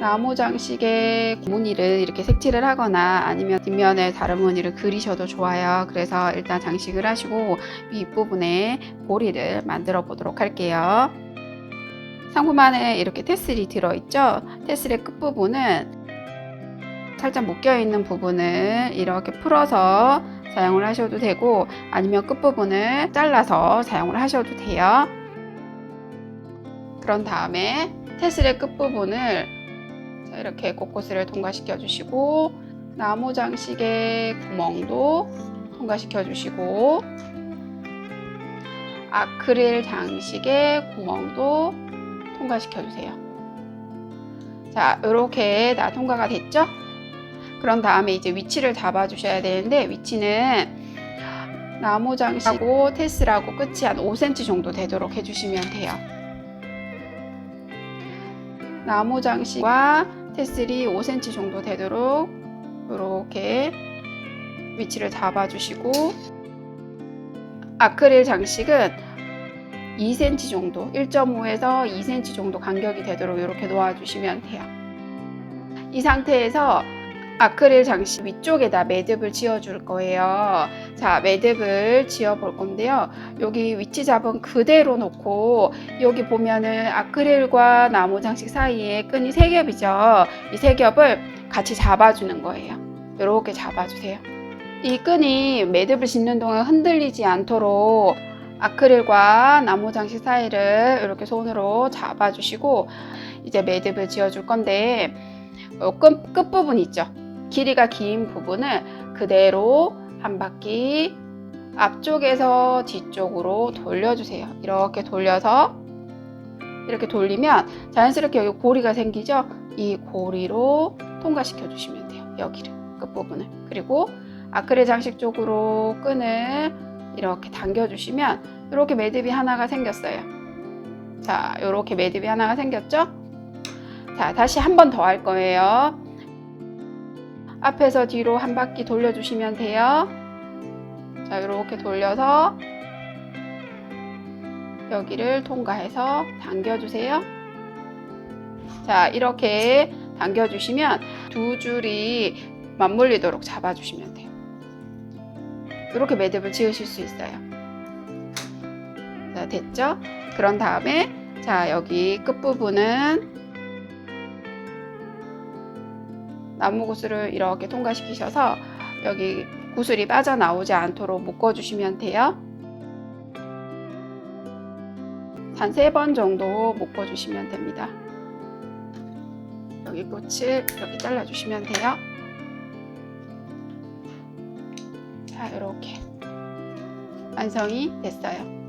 나무 장식에 무늬를 이렇게 색칠을 하거나 아니면 뒷면에 다른 무늬를 그리셔도 좋아요. 그래서 일단 장식을 하시고 윗부분에 고리를 만들어 보도록 할게요. 상품 안에 이렇게 테슬이 들어있죠? 테슬의 끝부분은 살짝 묶여있는 부분을 이렇게 풀어서 사용을 하셔도 되고 아니면 끝부분을 잘라서 사용을 하셔도 돼요. 그런 다음에 테슬의 끝부분을 자, 이렇게 곳곳을 통과시켜 주시고 나무 장식의 구멍도 통과시켜 주시고 아크릴 장식의 구멍도 통과시켜 주세요. 자, 이렇게 다 통과가 됐죠? 그런 다음에 이제 위치를 잡아 주셔야 되는데 위치는 나무 장식하고 테스라고 끝이 한 5cm 정도 되도록 해주시면 돼요. 나무 장식과 테슬이 5cm 정도 되도록 이렇게 위치를 잡아주시고 아크릴 장식은 2cm 정도, 1.5에서 2cm 정도 간격이 되도록 이렇게 놓아주시면 돼요. 이 상태에서 아크릴 장식 위쪽에다 매듭을 지어 줄 거예요. 자, 매듭을 지어 볼 건데요. 여기 위치 잡은 그대로 놓고 여기 보면은 아크릴과 나무 장식 사이에 끈이 세 겹이죠. 이 세 겹을 같이 잡아 주는 거예요. 이렇게 잡아 주세요. 이 끈이 매듭을 짓는 동안 흔들리지 않도록 아크릴과 나무 장식 사이를 이렇게 손으로 잡아 주시고 이제 매듭을 지어 줄 건데 어, 끝, 끝부분 있죠. 길이가 긴 부분을 그대로 한 바퀴 앞쪽에서 뒤쪽으로 돌려주세요. 이렇게 돌려서 이렇게 돌리면 자연스럽게 여기 고리가 생기죠? 이 고리로 통과시켜 주시면 돼요. 여기를 끝부분을 그리고 아크릴 장식 쪽으로 끈을 이렇게 당겨 주시면 이렇게 매듭이 하나가 생겼어요. 자, 이렇게 매듭이 하나가 생겼죠? 자, 다시 한 번 더 할 거예요. 앞에서 뒤로 한 바퀴 돌려주시면 돼요. 자, 이렇게 돌려서 여기를 통과해서 당겨주세요. 자, 이렇게 당겨주시면 두 줄이 맞물리도록 잡아주시면 돼요. 이렇게 매듭을 지으실 수 있어요. 자, 됐죠? 그런 다음에 자, 여기 끝부분은 나무 구슬을 이렇게 통과시키셔서 여기 구슬이 빠져나오지 않도록 묶어주시면 돼요. 한 세 번 정도 묶어주시면 됩니다. 여기 끝을 이렇게 잘라주시면 돼요. 자, 이렇게 완성이 됐어요.